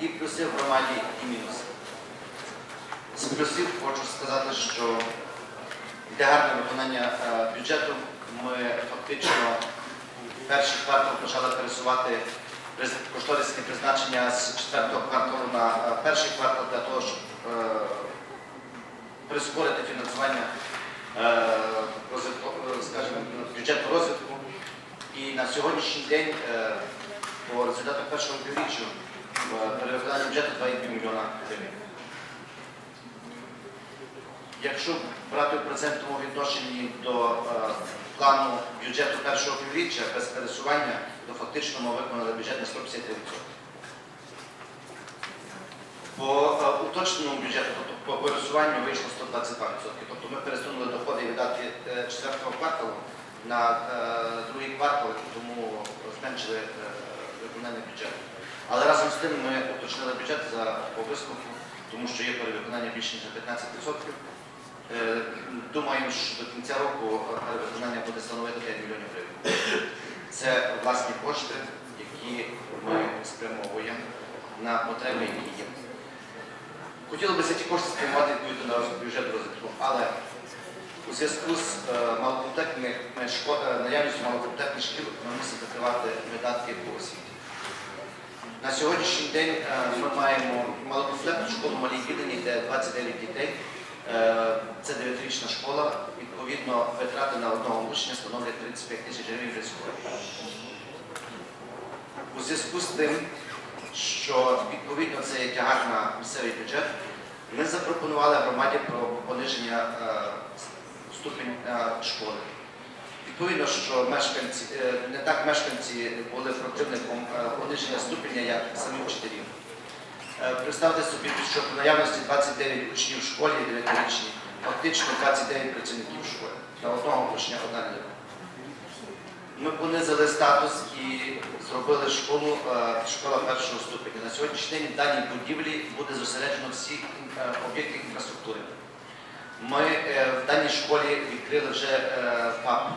і плюси в громаді, і мінуси. З плюсів хочу сказати, що йде гарне виконання е, бюджету. Ми фактично перший квартал почали пересувати кошторисні призначення з четвертого кварталу на е, перший квартал для того, щоб е, прискорити фінансування скажімо, бюджету розвитку. І на сьогоднішній день по результатах першого півріччя е, перевиконання бюджету 2,5 мільйона гривень. Якщо брати в процентному відношенні до е, плану бюджету першого півріччя без пересування, то фактично ми виконали бюджет на 153%. По е, уточненому бюджету, тобто по пересуванню вийшло 122%. Тобто ми пересунули доходи і видатки е, четвертого кварталу на е, другий квартал, тому зменшили е, виконання бюджету. Але разом з тим ми уточнили бюджет за по висновку, тому що є перевиконання більше ніж на 15%. Е, Думаємо, що до кінця року перевиконання буде становити 5 мільйонів гривень. Це власні кошти, які ми спрямовуємо на потреби, які є. Хотіли б ці кошти спрямувати відповідно на бюджету розвитку, але у зв'язку з е, е, наявністю малокомплектних шкіл ми мусимо закривати видатки по освіті. На сьогоднішній день е, ми маємо малокомплектну школу малій віддані, де 29 дітей. Е, Це 9-річна школа. Відповідно, витрати на одного учня становлять 35 тисяч гривень в. У зв'язку з тим, що відповідно це є тягар на місцевий бюджет, ми запропонували громаді про пониження е, ступень школи. Відповідно, що мешканці, е, не так мешканці були противником е, пониження ступеня, як самі вчителі. Е, Представте собі, що по наявності 29 учнів в школі 9-річні, фактично 29 працівників в школі. На одного учня одна людина. Ми понизили статус і зробили школу, школа першого ступеня. На сьогоднішній день в даній будівлі буде зосереджено всі об'єкти інфраструктури. Ми в даній школі відкрили вже ФАП,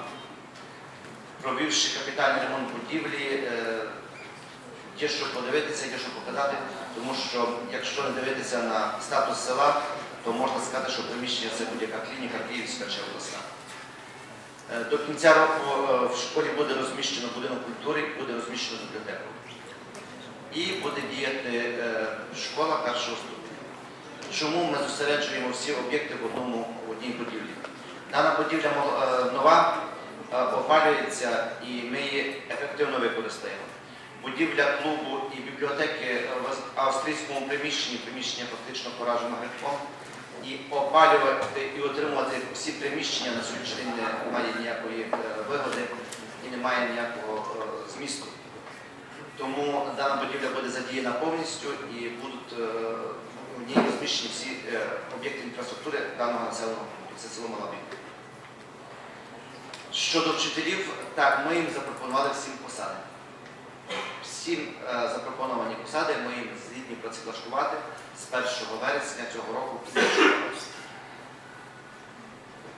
провівши капітальний ремонт будівлі. е, Є що подивитися, є що показати, тому що якщо не дивитися на статус села, то можна сказати, що приміщення це будь-яка клініка Київська чи обласна. Е, До кінця року е, в школі буде розміщено будинок культури, буде розміщено бібліотеку. І буде діяти школа першого ступеня. Чому ми зосереджуємо всі об'єкти в в одній будівлі? Дана будівля нова, опалюється і ми її ефективно використаємо. Будівля клубу і бібліотеки в австрійському приміщенні, приміщення фактично поражено грибком. І опалювати і отримувати всі приміщення на сьогоднішній день немає ніякої е, вигоди і немає ніякого е, змісту. Тому дана будівля буде задіяна повністю і будуть е, в ній розміщені всі е, об'єкти інфраструктури даного населеного. Це село Малабій. Щодо вчителів, так, ми їм запропонували всім посади. Всім е, запропоновані посади ми їм згідні працевлаштувати з 1 вересня цього року.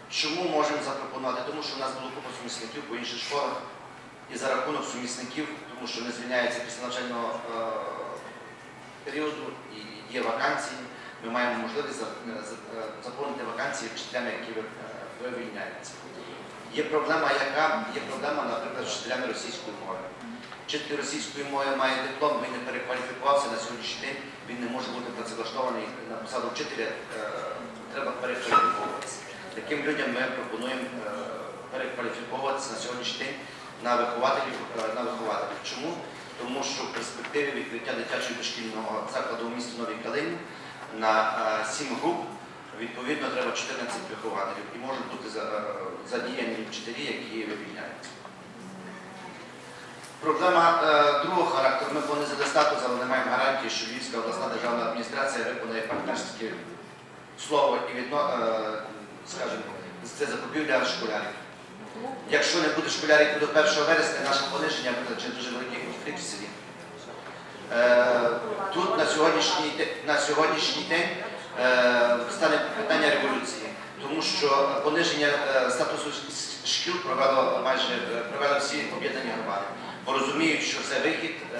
Чому можемо запропонувати? Тому що в нас було купа сумісників по інших школах, і за рахунок сумісників, тому що не звільняється після навчального е, періоду і є вакансії, ми маємо можливість е, е, заповнити вакансії вчителями, які ви- вивільняються. Є проблема, яка є проблема, наприклад, з вчителями російської мови. Вчитель російської мови має диплом, він не перекваліфікувався на сьогоднішній день, він не може бути працевлаштований на посаду вчителя, е, треба перекваліфіковуватися. Таким людям ми пропонуємо е, перекваліфіковуватися на сьогоднішній день на вихователів. е, На вихователів. Чому? Тому що в перспективі відкриття дитячого дошкільного закладу у місті Новій Калині на 7 груп відповідно треба 14 вихователів і можуть бути задіяні вчителі, які вивільняються. Проблема е, другого характеру. Ми понизили статус, але не маємо гарантії, що Львівська обласна державна адміністрація виконає партнерське слово і відно, е, скажімо, це закупівля школярів. Якщо не буде школярів до 1 вересня, наше пониження буде чи дуже великий конфлікт в селі. Е, Тут на сьогоднішній, на сьогоднішній день е, стане питання революції, тому що пониження е, статусу шкіл провело майже е, провели всі об'єднані громади, бо розуміють, що це вихід е,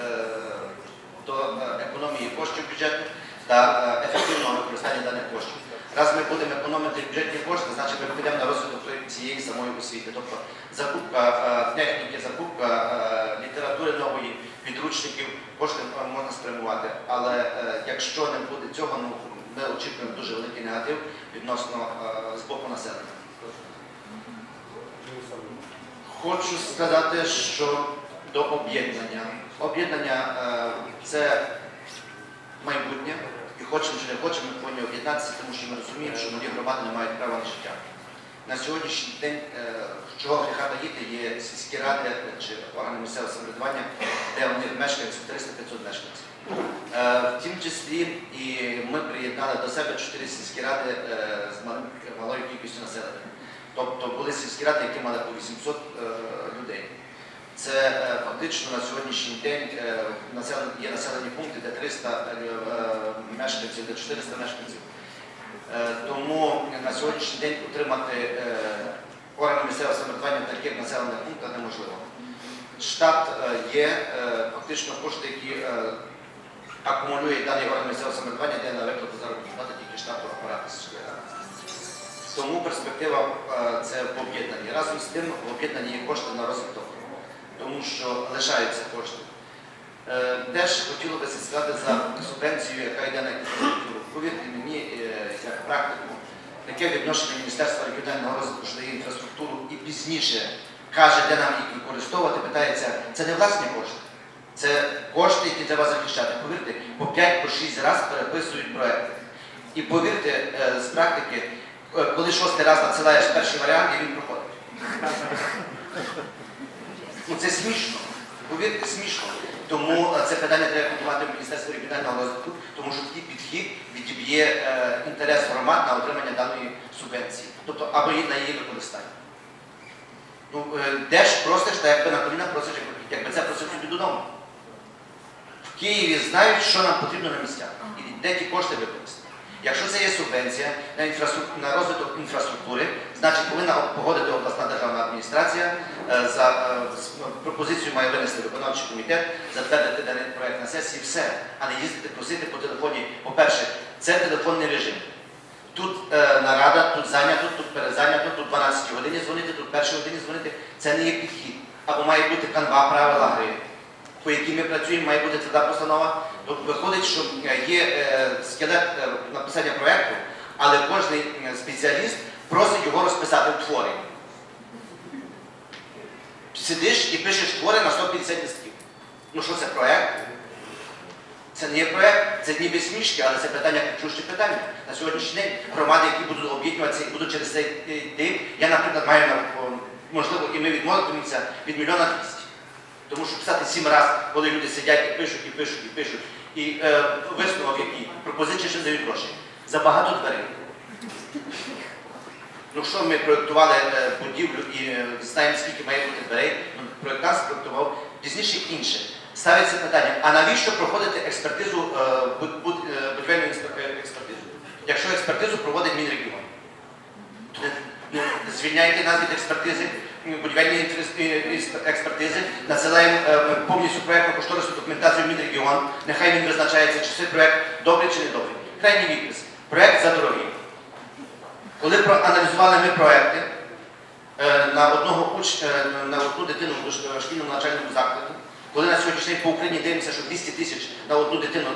до е, економії коштів бюджету та е, ефективного використання даних коштів. Раз ми будемо економити бюджетні кошти, значить ми підемо на розвиток цієї самої освіти. Тобто закупка е, техніки, закупка е, літератури нової, підручників, кошти е, можна спрямувати. Але е, якщо не буде цього, ну ми очікуємо дуже великий негатив відносно е, з боку населення. Хочу сказати, що до об'єднання. Об'єднання е, це майбутнє, і хочемо чи не хочемо, ми повинні об'єднатися, тому що ми розуміємо, що нові громади не мають права на життя. На сьогоднішній день, е, чого гріха таїти, є сільські ради чи органи місцевого самоврядування, де вони мешкають 300-500 мешканців. Е, В тім числі і ми приєднали до себе чотири сільські ради е, з малою кількістю населення. Тобто були сільські ради, які мали по 800 е, людей. Це фактично на сьогоднішній день є населені пункти, де 300 е, мешканців, де 400 мешканців. Е, Тому на сьогоднішній день утримати е, органи місцевого самоврядування таких населених пунктах неможливо. Штат е, є, фактично кошти, які акумулює даний орган місцевого самоврядування, де на виплату заробітної плати тільки штату апарату сільської. Тому перспектива це в об'єднанні. Разом з тим в об'єднанні є кошти на розвиток, тому що лишаються кошти. Теж хотіло би сказати за субвенцію, яка йде на інфраструктуру. Повірте мені, е, як практику, таке відношення Міністерства регіонального розвитку, що інфраструктуру і пізніше каже, де нам їх використовувати, питається, це не власні кошти. Це кошти, які треба захищати. Повірте, по 5-6 разів переписують проекти. І повірте, е, з практики, е, коли шостий раз надсилаєш перший варіант, і він проходить. Ну це смішно. Повірте, смішно. Тому е, це питання треба піднімати в Міністерство регіонального розвитку, тому що такий підхід відіб'є е, інтерес громад на отримання даної субвенції, тобто або на її використання. Ну, е, де ж просиш, та якби на коліна просиш, якби- якби це просив собі додому. В Києві знають, що нам потрібно на місцях і де ті кошти використати. Якщо це є субвенція на, інфраструк- на розвиток інфраструктури, значить повинна погодити обласна державна адміністрація е, за е, пропозицію має винести виконавчий комітет, затвердити даний проект на сесії, все, а не їздити просити по телефоні. По-перше, це телефонний режим. Тут е, нарада, тут зайнято, тут перезайнято, тут 12 годині дзвонити, тут першій годині дзвонити. Це не є підхід. Або має бути канва правила гри, по якій ми працюємо, має бути тверда постанова. Тобто виходить, що е, є е, скелет е, написання проєкту, але кожен спеціаліст просить його розписати в творі. Сидиш і пишеш твори на 150 листків. Ну що це проєкт? Це не є проєкт, це ніби смішки, але це питання ключове питання. На сьогоднішній день громади, які будуть об'єднуватися і будуть через це йти, я, наприклад, маю можливо, і ми відмовитимемося від мільйона двісті. Тому що писати сім разів, коли люди сидять і пишуть, і пишуть, і пишуть, і е, висновок який, пропозиції, що дають гроші. Забагато дверей. Ну що ми проєктували е, будівлю і е, знаємо, скільки має бути дверей, ну, проєктант спроєктував пізніше інше. Ставиться питання, а навіщо проходити експертизу, е, е, будівельну е, експертизу? Якщо експертизу проводить Мінрегіон, то не- не звільняйте нас від експертизи, інфрас- е, експертизи, надсилаємо е, повністю проєктну кошторисну документацію в Мінрегіон, нехай він визначається, чи цей проєкт добрий чи не добрий. Крайній відпис. Проєкт задорогий. Коли проаналізували ми проекти е, на одного уч... на одну дитину в шкільному навчальному закладі, коли на сьогоднішній по Україні дивимося, що 200 тисяч на одну дитину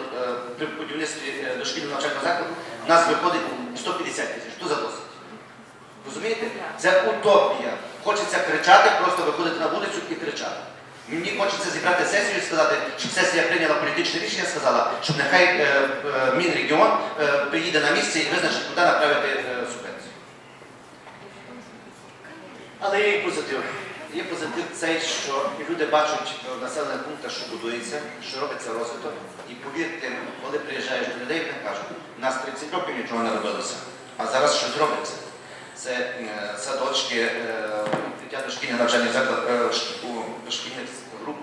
при будівництві е, дошкільного навчального закладу, у нас виходить 150 тисяч. Хто за досить? Розумієте? Це утопія. Хочеться кричати, просто виходити на вулицю і кричати. Мені хочеться зібрати сесію і сказати, щоб сесія прийняла політичне рішення, сказала, щоб нехай е, е, Мінрегіон е, приїде на місце і визначить, куди направити е, субвенцію. Але є і позитив. Є позитив цей, що люди бачать в населених пунктах, що будується, що робиться розвиток. І повірте, коли приїжджаєш до людей, вони кажуть, у нас 30 років нічого не робилося, а зараз щось робиться. Це е, садочки, е, навчальних заклад, е, ш- у дошкільних груп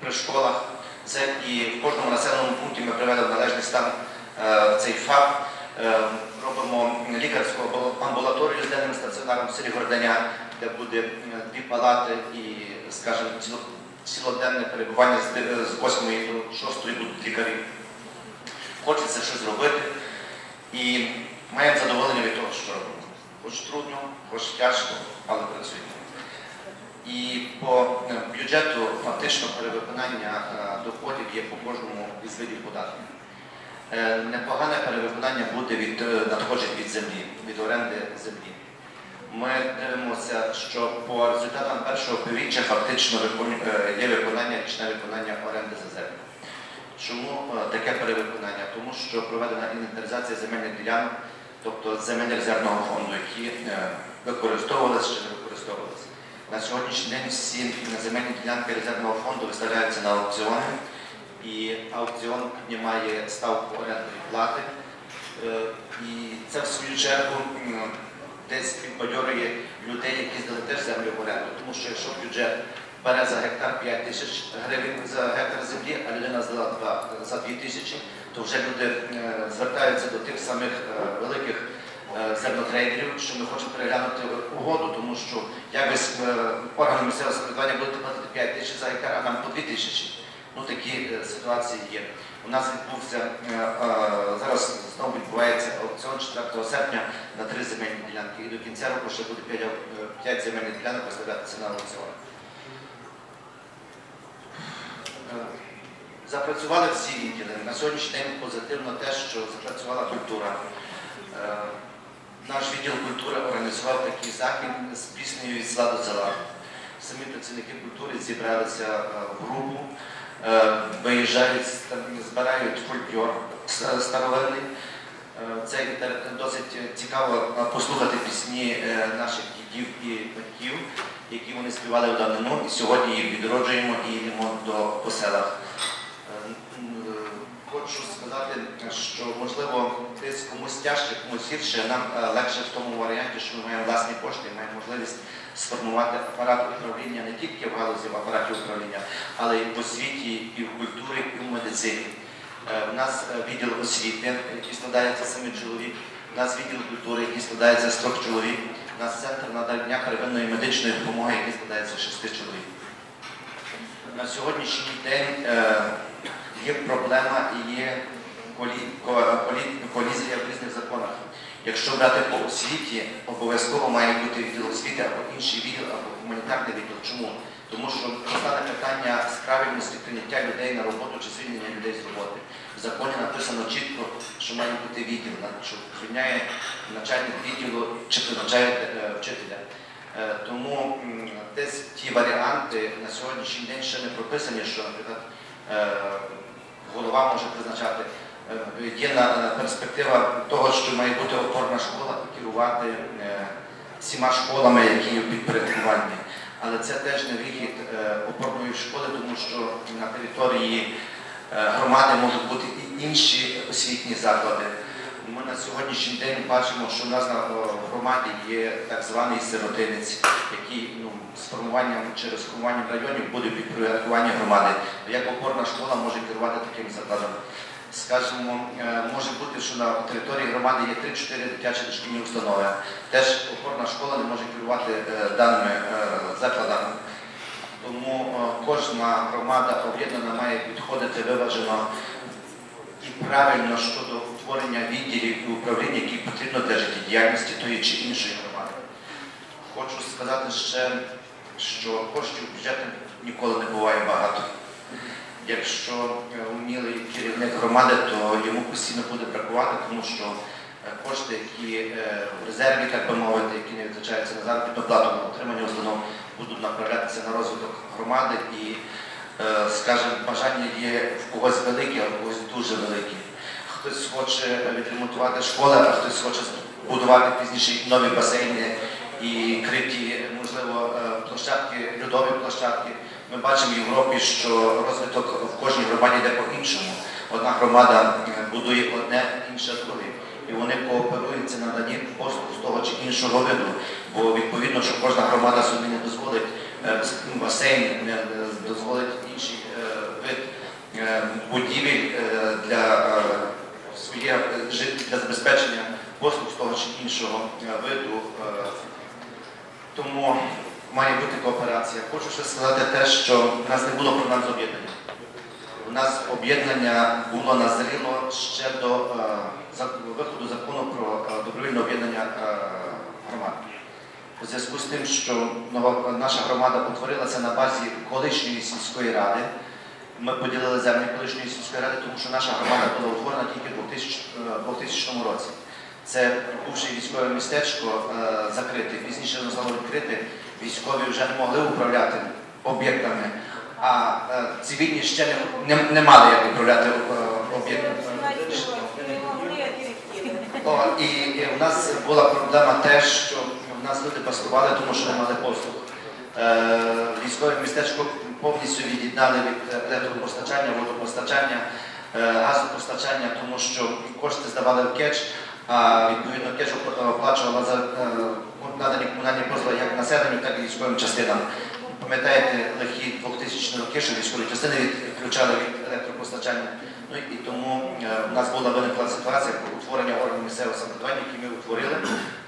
при школах. Це і в кожному населеному пункті ми привели в належний стан цей ФАП. Е, Робимо лікарську амбулаторію з денним стаціонаром в селі Горденя, де буде дві палати і, скажімо, цілоденне перебування з 8 до 6 будуть лікарі. хочеться щось зробити і маємо задоволення від того, що робимо. Хоч трудно, хоч тяжко, але працюємо. І по бюджету фактично перевиконання доходів є по кожному із видів податків. Непогане перевиконання буде від надходжень від землі, від оренди землі. Ми дивимося, що по результатам першого півріччя фактично є виконання річне виконання оренди за землю. Чому таке перевиконання? Тому що проведена інвентаризація земельних ділянок, тобто земель резервного фонду, які е, використовувалися чи не використовувалися. На сьогоднішній день всі земельні ділянки резервного фонду виставляються на аукціони, і аукціон піднімає ставку орендної плати. Е, І це в свою чергу десь підбадьорює людей, які здали теж землю в оренду. Тому що якщо бюджет бере за гектар 5 тисяч гривень за гектар землі, а людина здала за 2 тисячі, то вже люди е, звертаються до тих самих е, великих е, зернотрейдерів, що ми хочемо переглянути угоду, тому що якось органи місцевого самоврядування будуть платити 5 тисяч за гектар, а нам по 2 тисячі. Ну такі ситуації є. У нас відбувся зараз знову відбувається аукціон 4 серпня на три земельні ділянки. І до кінця року ще буде 5, 5 земельних ділянок виставлятися на аукціон. Запрацювали всі відділи. На сьогоднішній день позитивно те, що запрацювала культура. Е, Наш відділ культури організував такий захід з піснею від села до села. Самі працівники культури зібралися е, в групу, е, виїжджають, збирають фольклор старовинний. Це досить цікаво послухати пісні наших дідів і батьків, які вони співали в давнину, і сьогодні їх відроджуємо і йдемо до по селах. М, е, Хочу сказати, що можливо десь комусь тяжче, комусь гірше. Нам е, легше в тому варіанті, що ми маємо власні кошти, маємо можливість сформувати апарат управління не тільки в галузі в апараті управління, але і в освіті, і в культурі, і в медицині. Е, У нас е, відділ освіти, який складається семи чоловік. У нас відділ культури, який складається з трьох чоловік. У нас центр надання первинної медичної допомоги, який складається з шести чоловік. На сьогоднішній день е, є проблема і є колі- ко- колі- колізія в різних законах. Якщо брати по освіті, обов'язково має бути відділ освіти або інший відділ, або гуманітарний відділ. Чому? Тому що постане питання з правильності прийняття людей на роботу чи звільнення людей з роботи. В законі написано чітко, що має бути відділ, що звільняє начальник відділу чи призначає е, вчителя. Е, Тому десь ті варіанти на сьогоднішній день ще не прописані, що, наприклад, е, голова може призначати. Е, Є перспектива того, що має бути опорна школа і керувати е, всіма школами, які є підпорядкуванні. Але це теж не вихід е, опорної школи, тому що на території громади можуть бути і інші освітні заклади. Ми на сьогоднішній день бачимо, що в нас на е, громаді є так званий сиротинець, який ну, з формуванням через формуванням районів буде в підпорядкуванні громади. Як опорна школа може керувати таким закладом? Скажімо, е, може бути, що на території громади є 3-4 дитячі дошкільні установи. Теж опорна школа не може керувати е, даними закладами. Тому кожна громада об'єднана має підходити виважено і правильно щодо утворення відділів і управління, які потрібно для життєдіяльності тої чи іншої громади. Хочу сказати ще, що коштів бюджету ніколи не буває багато. Якщо е, вмілий керівник громади, то йому постійно буде бракувати, тому що е, кошти, які е, в резерві, так би мовити, які не витрачаються на заробітну плату на отримання установ, будуть направлятися на розвиток громади і, е, скажімо, бажання є в когось велике, а в когось дуже велике. Хтось хоче відремонтувати школи, а хтось хоче будувати пізніше нові басейни і криті, можливо, е, площадки, льодові площадки. Ми бачимо в Європі, що розвиток в кожній громаді йде по-іншому. Одна громада е, будує одне, інша друге. І вони кооперуються на наданні послуг з того чи іншого виду. Бо відповідно, що кожна громада собі не дозволить е, басейн, не е, дозволить інший е, вид е, будівель е, для е, е, для забезпечення послуг з того чи іншого е, виду. е, Тому має бути кооперація. Хочу ще сказати те, що в нас не було проблем з об'єднанням. У нас об'єднання було назріло ще до е, виходу закону про е, добровільне об'єднання е, громад. У зв'язку з тим, що нова наша громада утворилася на базі колишньої сільської ради. Ми поділили землі колишньої сільської ради, тому що наша громада була утворена тільки у 2000, е, 2000 році. Це бувше військове містечко е, закрите, пізніше воно стало відкрите. Військові вже не могли управляти об'єктами, а е, цивільні ще не, не, не мали як управляти е, об'єктами. І, і у нас була проблема те, що в нас люди пастували, тому що не мали послуг. Е, військове містечко повністю від'єднали від електропостачання, водопостачання, е, газопостачання, тому що кошти здавали в кетч, а відповідно кетч оплачувала за е, надані комунальні послуги як населенню, так і військовим частинам. Пам'ятаєте лихі 2000 роки, що військові частини відключали від електропостачання. Ну і тому е, в нас була виникла ситуація про утворення органів місцевого самоврядування, які ми утворили.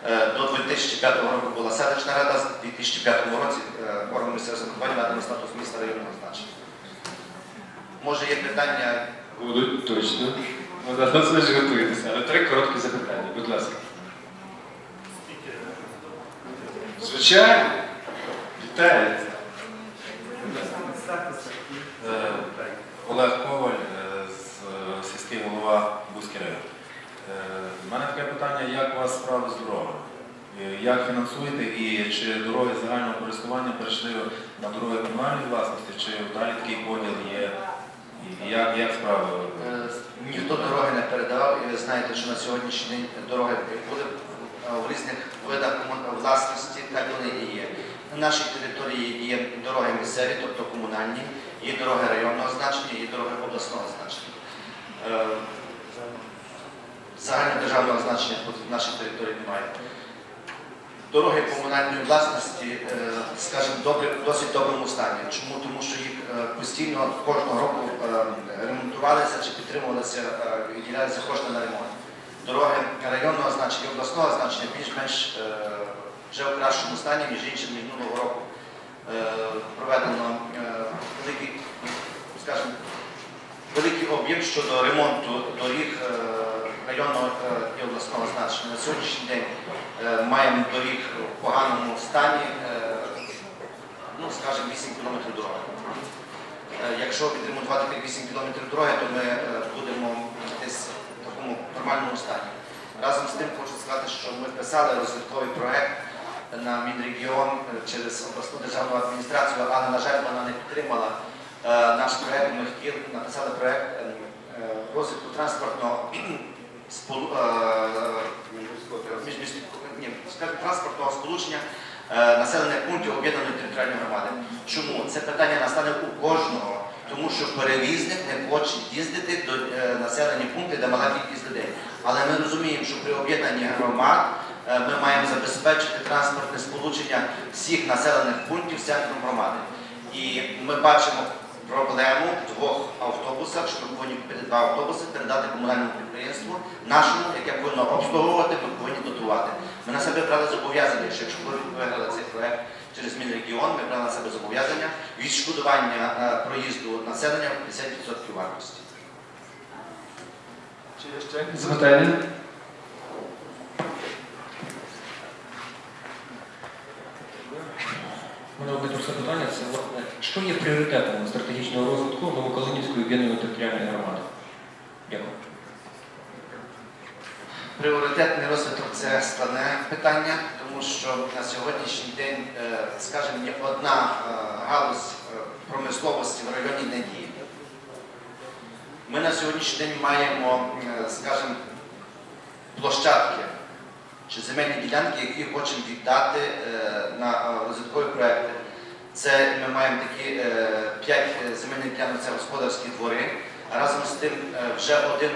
Е, До 2005 року була селищна рада, з 2005 році е, орган місцевого самоврядування надано статус міста районного значення. Може є питання? Будуть точно. Ну, зараз ви ж готуєтеся, але три короткі запитання, будь ласка. Звичайно. Вітаю. Олег Коваль, е, з- е, сільський голова. Е, У мене таке питання, як у вас справи з дорогами? Е, Як фінансуєте і чи дороги загального користування перейшли на дороги комунальної власності, чи далі такий поділ є? Як, як справи? Е, Ніхто дороги не передавав, і ви знаєте, що на сьогоднішній день дороги були е, в різних видах власності, так вони і є. На нашій території є дороги місцеві, тобто комунальні, є дороги районного значення, є дороги обласного значення. Загальнодержавного значення в нашій території немає. Дороги комунальної власності, е, скажімо, добре, досить доброму стані. Чому? Тому що їх е, постійно кожного року е, ремонтувалися чи підтримувалися, виділялися кошти на ремонт. Дороги районного значення, обласного значення більш-менш вже в кращому стані, між іншим минулого року проведено великий, скажімо, великий об'єкт щодо ремонту доріг районного е, і обласного значення. На сьогоднішній день е, маємо доріг в поганому стані, е, ну, скажімо, 8 кілометрів дороги. Якщо відремонтувати тих 8 кілометрів дороги, то ми будемо десь в такому нормальному стані. Разом з тим хочу сказати, що ми писали розвитковий проект на Мінрегіон через обласну державну адміністрацію, але, на жаль, вона не підтримала наш проект. Ми хотіли написали проект е, е, розвитку транспортного е, скажімо, транспортного сполучення е, населених пунктів об'єднаної територіальної громади. Чому? Це питання настане у кожного, тому що перевізник не хоче їздити до е, населені пункти, де мала кількість людей. Але ми розуміємо, що при об'єднанні громад е, ми маємо забезпечити транспортне сполучення всіх населених пунктів з центром громади. І ми бачимо проблему в двох автобусах, що ми повинні купити два автобуси, передати комунальному підприємству, нашому, яке повинно обслуговувати, ми повинні дотувати. Ми на себе брали зобов'язання, що якщо ми виграли цей проект через Мінрегіон, ми брали на себе зобов'язання відшкодування е, проїзду населення в 50% вартості. Чи ще запитання? У мене одне просте питання це власне, що є пріоритетом стратегічного розвитку Новокалинівської об'єднаної територіальної громади? Дякую. Пріоритетний розвиток це складне питання, тому що на сьогоднішній день, е, скажімо, ні одна е, галузь е, промисловості в районі не діє. Ми на сьогоднішній день маємо, скажімо, площадки чи земельні ділянки, які хочемо віддати на. Це ми маємо такі е, п'ять е, земельних ділянок, це господарські двори. Разом з тим е, вже один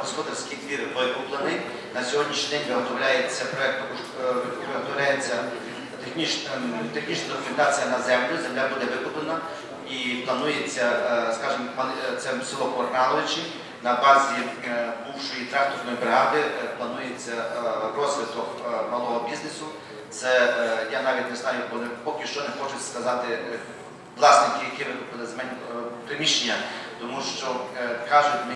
господарський двір викуплений. На сьогоднішній день виготовляється проект, виготовляється технічна, технічна документація на землю, земля буде викуплена і планується, скажімо, це село Корналовичі, на базі бувшої тракторної бригади планується розвиток малого бізнесу. Це е, я навіть не знаю, бо поки що не хочуть сказати е, власники, які викупили земельні е, приміщення, Тому що кажуть,